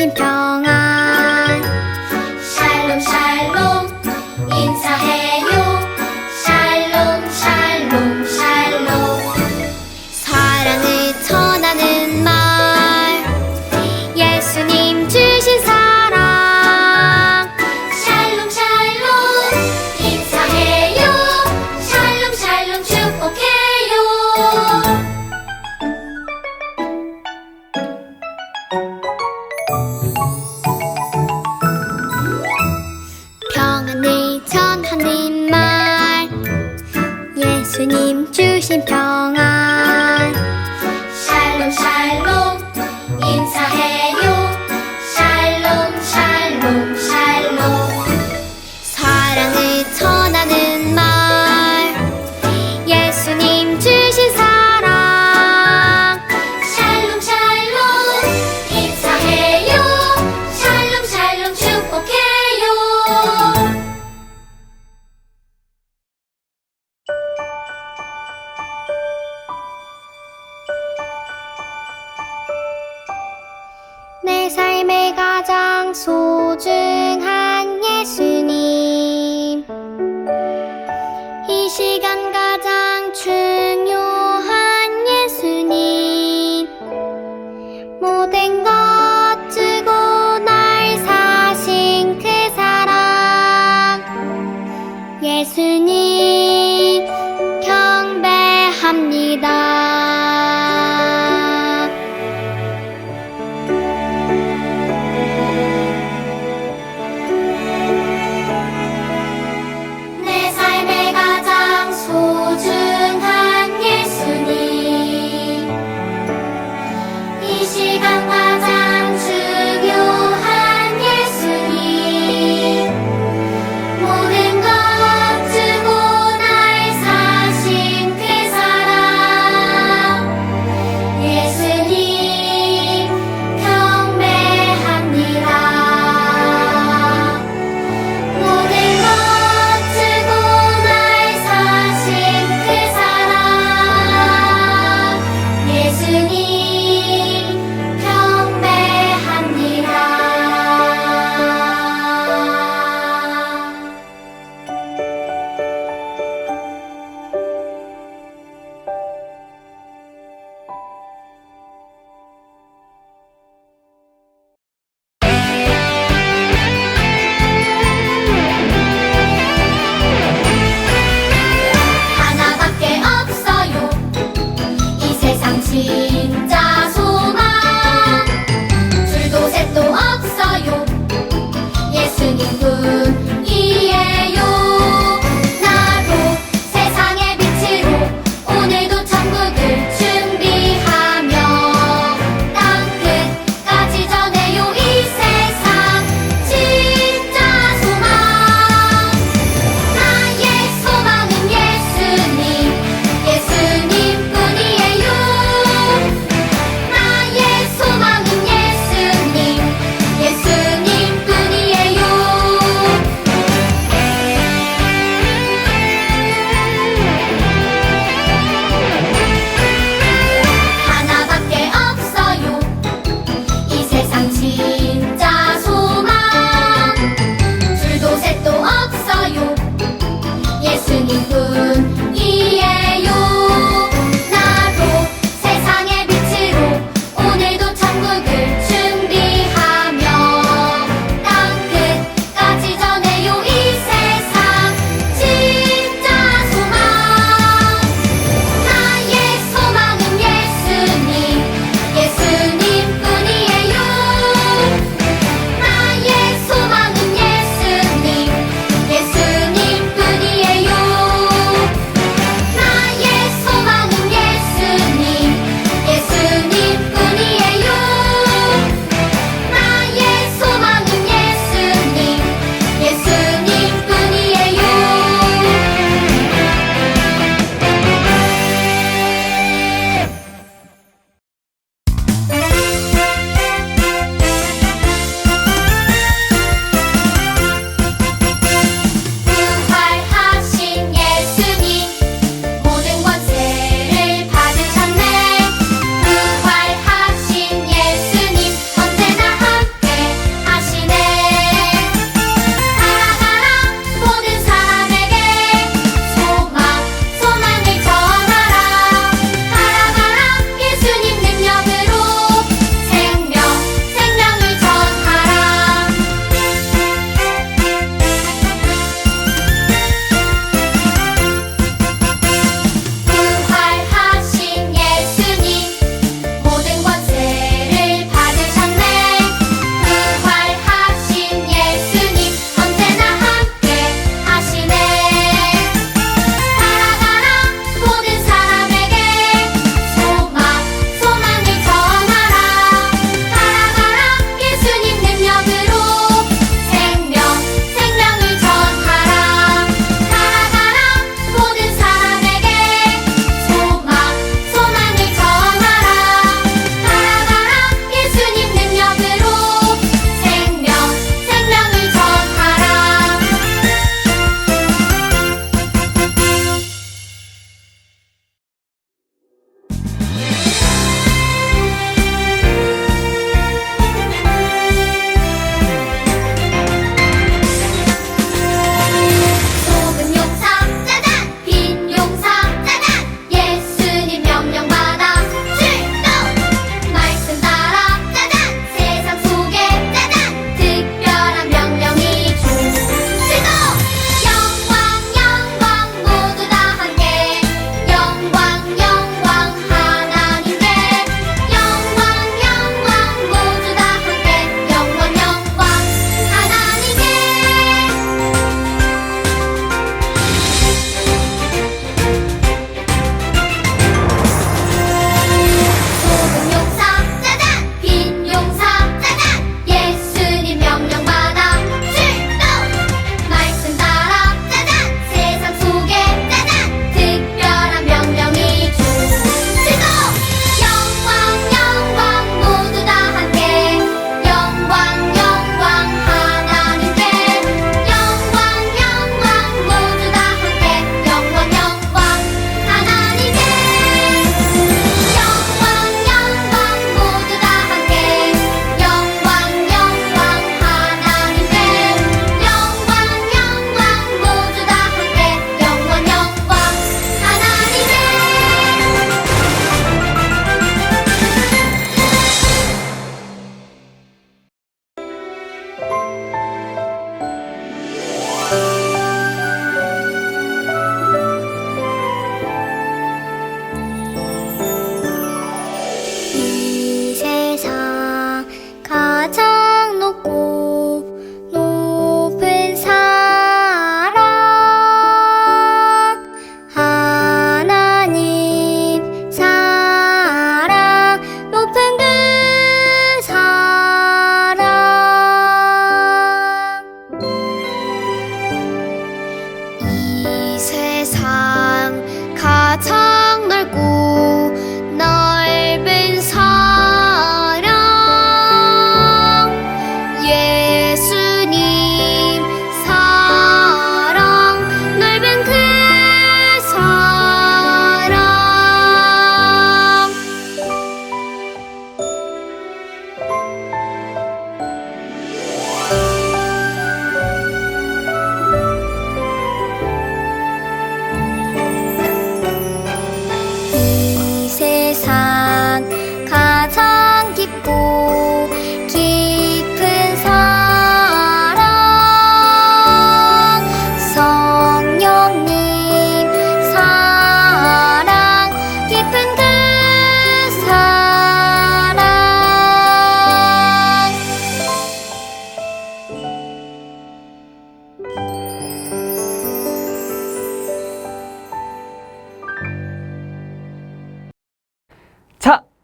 예수님 주신 평안 가장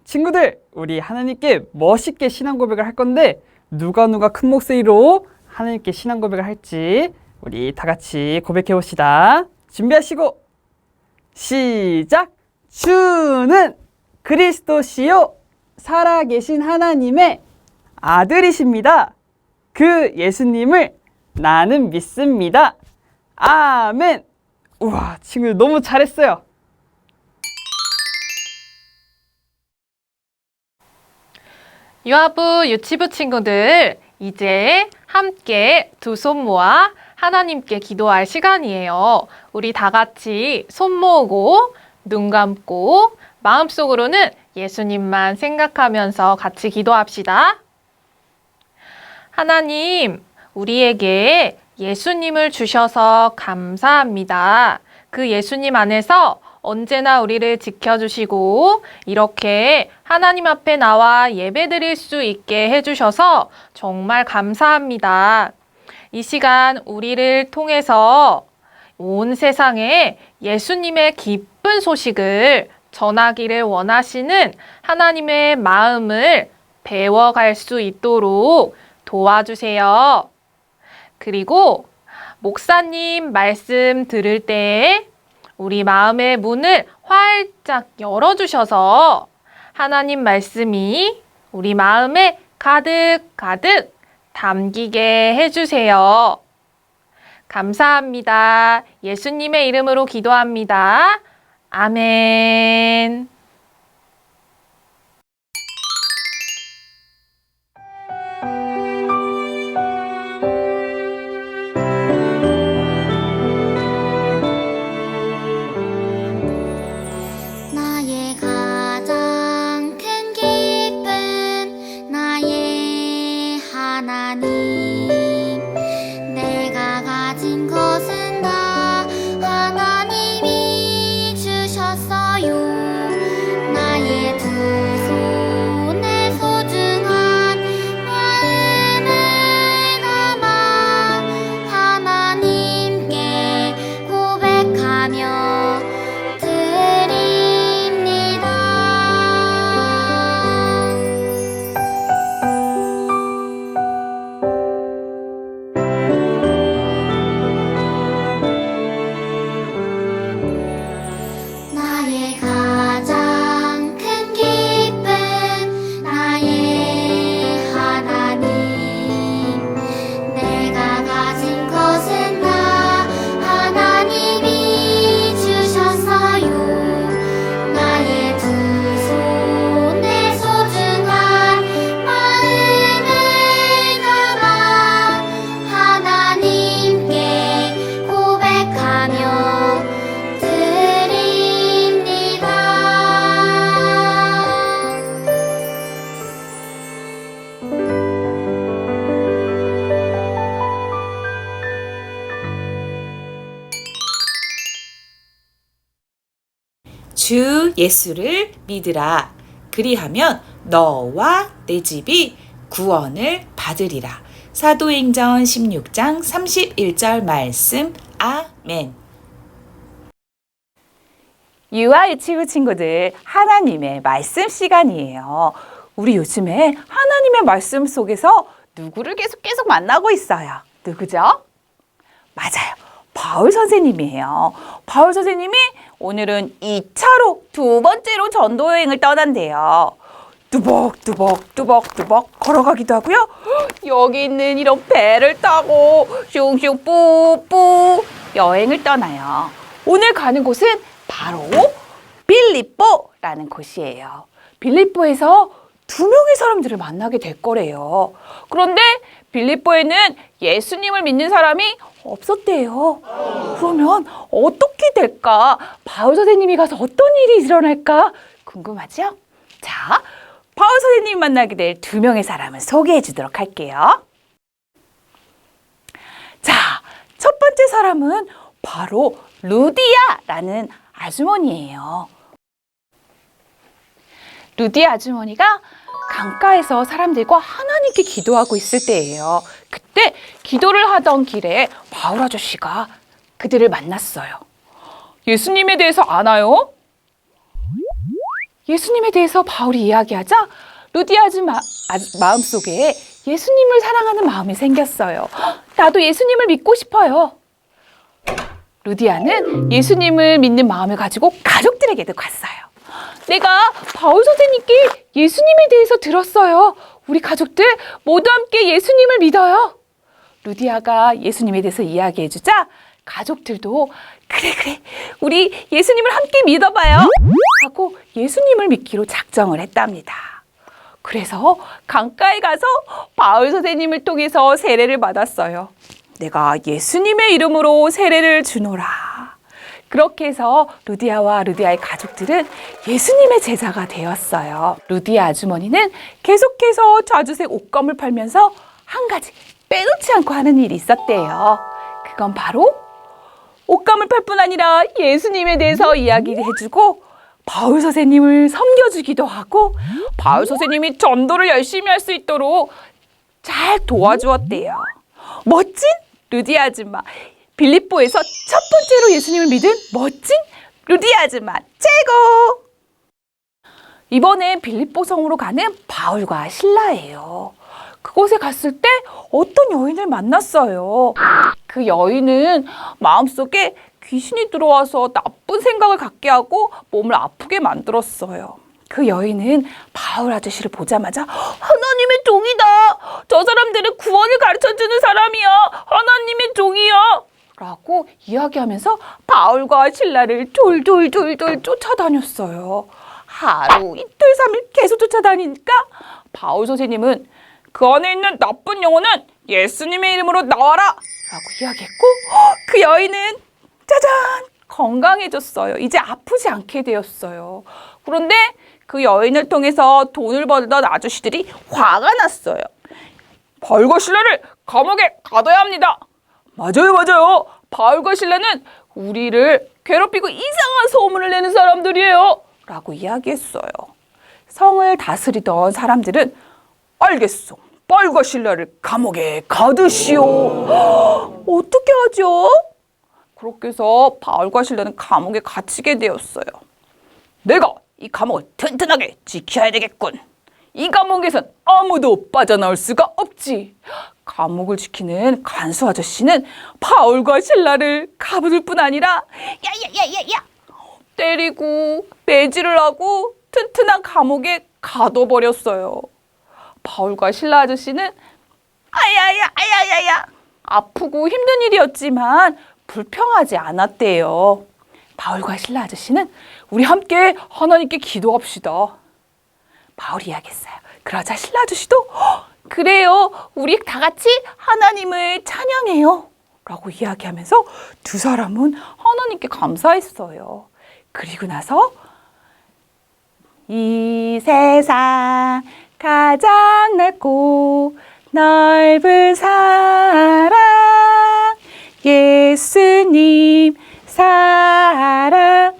친구들, 우리 하나님께 멋있게 신앙 고백을 할 건데 누가 누가 큰 목소리로 하나님께 신앙 고백을 할지 우리 다 같이 고백해 봅시다. 준비하시고 시작. 주는 그리스도시요 살아계신 하나님의 아들이십니다. 그 예수님을 나는 믿습니다. 아멘. 우와, 친구들 너무 잘했어요. 유아부 유치부 친구들, 이제 함께 두 손 모아 하나님께 기도할 시간이에요. 우리 다 같이 손 모으고 눈 감고 마음속으로는 예수님만 생각하면서 같이 기도합시다. 하나님, 우리에게 예수님을 주셔서 감사합니다. 그 예수님 안에서 언제나 우리를 지켜주시고 이렇게 하나님 앞에 나와 예배 드릴 수 있게 해주셔서 정말 감사합니다. 이 시간 우리를 통해서 온 세상에 예수님의 기쁜 소식을 전하기를 원하시는 하나님의 마음을 배워갈 수 있도록 도와주세요. 그리고 목사님 말씀 들을 때 우리 마음의 문을 활짝 열어주셔서 하나님 말씀이 우리 마음에 가득 가득 담기게 해주세요. 감사합니다. 예수님의 이름으로 기도합니다. 아멘. 주 예수를 믿으라. 그리하면 너와 내 집이 구원을 받으리라. 사도행전 16장 31절 말씀. 아멘. 유아 유치부 친구들 하나님의 말씀 시간이에요. 우리 요즘에 하나님의 말씀 속에서 누구를 계속 계속 만나고 있어요. 누구죠? 맞아요. 바울 선생님이에요. 바울 선생님이 오늘은 2차로 두 번째로 전도 여행을 떠난대요. 뚜벅 뚜벅 뚜벅 뚜벅 걸어가기도 하고요. 여기 있는 이런 배를 타고 슝슝 뿌뿌 여행을 떠나요. 오늘 가는 곳은 바로 빌립보라는 곳이에요. 빌립보에서 두 명의 사람들을 만나게 될 거래요. 그런데 빌립보에는 예수님을 믿는 사람이 없었대요. 그러면 어떻게 될까? 바울 선생님이 가서 어떤 일이 일어날까? 궁금하죠? 자, 바울 선생님이 만나게 될 두 명의 사람을 소개해 주도록 할게요. 자, 첫 번째 사람은 바로 루디아라는 아주머니예요. 루디아 아주머니가 강가에서 사람들과 하나님께 기도하고 있을 때예요. 그때 기도를 하던 길에 바울 아저씨가 그들을 만났어요. 예수님에 대해서 아나요? 예수님에 대해서 바울이 이야기하자 루디 아줌마 아, 마음속에 예수님을 사랑하는 마음이 생겼어요. 헉, 나도 예수님을 믿고 싶어요. 루디아는 예수님을 믿는 마음을 가지고 가족들에게도 갔어요. 내가 바울 선생님께 예수님에 대해서 들었어요. 우리 가족들 모두 함께 예수님을 믿어요. 루디아가 예수님에 대해서 이야기해 주자 가족들도 그래 그래 우리 예수님을 함께 믿어봐요 하고 예수님을 믿기로 작정을 했답니다. 그래서 강가에 가서 바울 선생님을 통해서 세례를 받았어요. 내가 예수님의 이름으로 세례를 주노라. 그렇게 해서 루디아와 루디아의 가족들은 예수님의 제자가 되었어요. 루디아 아주머니는 계속해서 자주색 옷감을 팔면서 한 가지 빼놓지 않고 하는 일이 있었대요. 그건 바로 옷감을 팔 뿐 아니라 예수님에 대해서 이야기를 해주고 바울 선생님을 섬겨주기도 하고 바울 선생님이 전도를 열심히 할 수 있도록 잘 도와주었대요. 멋진 루디 아줌마. 빌립보에서 첫 번째로 예수님을 믿은 멋진 루디 아줌마 최고! 이번에 빌립보 성으로 가는 바울과 신라예요. 그곳에 갔을 때 어떤 여인을 만났어요. 그 여인은 마음속에 귀신이 들어와서 나쁜 생각을 갖게 하고 몸을 아프게 만들었어요. 그 여인은 바울 아저씨를 보자마자 하나님의 종이다. 저 사람들은 구원을 가르쳐 주는 사람이야. 하나님의 종이야. 라고 이야기하면서 바울과 신라를 돌돌돌돌 쫓아다녔어요. 하루, 이틀, 삼일 계속 쫓아다니니까 바울 선생님은 그 안에 있는 나쁜 영혼은 예수님의 이름으로 나와라! 라고 이야기했고 그 여인은 짜잔! 건강해졌어요. 이제 아프지 않게 되었어요. 그런데 그 여인을 통해서 돈을 벌던 아저씨들이 화가 났어요. 바울과 신라를 감옥에 가둬야 합니다. 맞아요, 맞아요. 바울과 신라는 우리를 괴롭히고 이상한 소문을 내는 사람들이에요. 라고 이야기했어요. 성을 다스리던 사람들은 알겠소. 바울과 신라를 감옥에 가두시오. 어떻게 하죠? 그렇게 해서 바울과 신라는 감옥에 갇히게 되었어요. 내가 이 감옥을 튼튼하게 지켜야 되겠군. 이 감옥에선 아무도 빠져나올 수가 없지. 감옥을 지키는 간수 아저씨는 바울과 신라를 가부들 뿐 아니라 야야야야야 때리고 매질을 하고 튼튼한 감옥에 가둬버렸어요. 바울과 신라 아저씨는 아야야 아야야야 아프고 힘든 일이었지만 불평하지 않았대요. 바울과 신라 아저씨는 우리 함께 하나님께 기도합시다. 바울이 이야기했어요. 그러자 신라 아저씨도 "헉, 그래요. 우리 다 같이 하나님을 찬양해요. 라고 이야기하면서 두 사람은 하나님께 감사했어요. 그리고 나서 이 세상 가장 넓고 넓은 사랑 예수님 사랑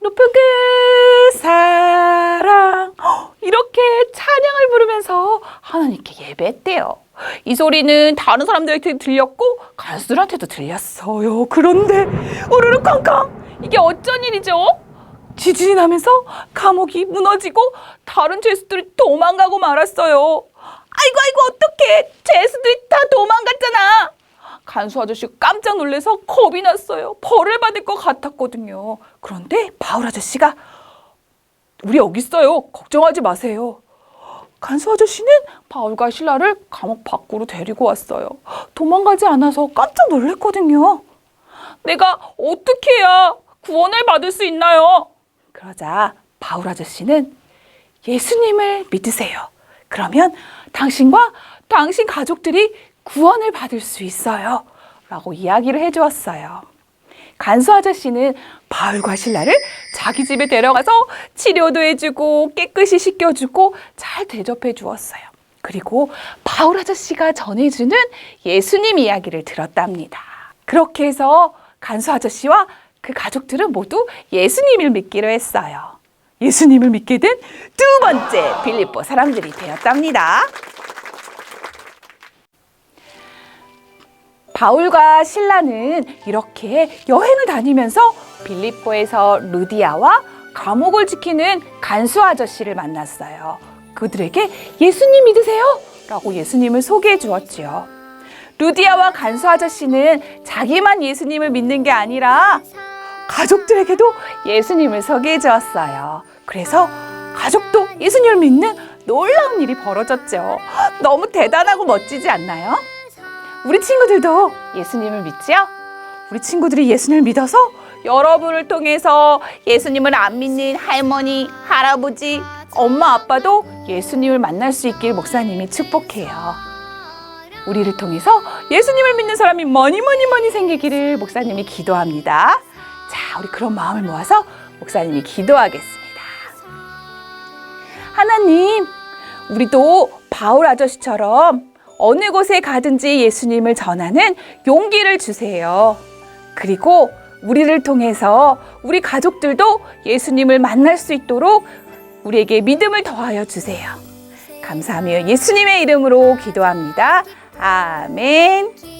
높은 그 사랑 헉, 이렇게 찬양을 부르면서 하나님께 예배했대요. 이 소리는 다른 사람들한테 들렸고 가수들한테도 들렸어요. 그런데 우르르 쾅쾅 이게 어쩐 일이죠? 지진이 나면서 감옥이 무너지고 다른 죄수들이 도망가고 말았어요. 아이고 아이고 어떡해 죄수들이 다 도망갔잖아. 간수 아저씨가 깜짝 놀라서 겁이 났어요. 벌을 받을 것 같았거든요. 그런데 바울 아저씨가 우리 여기 있어요. 걱정하지 마세요. 간수 아저씨는 바울과 신라를 감옥 밖으로 데리고 왔어요. 도망가지 않아서 깜짝 놀랐거든요. 내가 어떻게 해야 구원을 받을 수 있나요? 그러자 바울 아저씨는 예수님을 믿으세요. 그러면 당신과 당신 가족들이 구원을 받을 수 있어요. 라고 이야기를 해주었어요. 간수 아저씨는 바울과 신라를 자기 집에 데려가서 치료도 해주고 깨끗이 씻겨주고 잘 대접해 주었어요. 그리고 바울 아저씨가 전해주는 예수님 이야기를 들었답니다. 그렇게 해서 간수 아저씨와 그 가족들은 모두 예수님을 믿기로 했어요. 예수님을 믿게 된 두 번째 빌립보 사람들이 되었답니다. 바울과 신라는 이렇게 여행을 다니면서 빌립보에서 루디아와 감옥을 지키는 간수 아저씨를 만났어요. 그들에게 예수님 믿으세요? 라고 예수님을 소개해 주었지요. 루디아와 간수 아저씨는 자기만 예수님을 믿는 게 아니라 가족들에게도 예수님을 소개해 주었어요. 그래서 가족도 예수님을 믿는 놀라운 일이 벌어졌죠. 너무 대단하고 멋지지 않나요? 우리 친구들도 예수님을 믿지요? 우리 친구들이 예수님을 믿어서 여러분을 통해서 예수님을 안 믿는 할머니, 할아버지, 엄마, 아빠도 예수님을 만날 수 있길 목사님이 축복해요. 우리를 통해서 예수님을 믿는 사람이 많이 많이 많이 생기기를 목사님이 기도합니다. 자, 우리 그런 마음을 모아서 목사님이 기도하겠습니다. 하나님, 우리도 바울 아저씨처럼 어느 곳에 가든지 예수님을 전하는 용기를 주세요. 그리고 우리를 통해서 우리 가족들도 예수님을 만날 수 있도록 우리에게 믿음을 더하여 주세요. 감사하며 예수님의 이름으로 기도합니다. 아멘.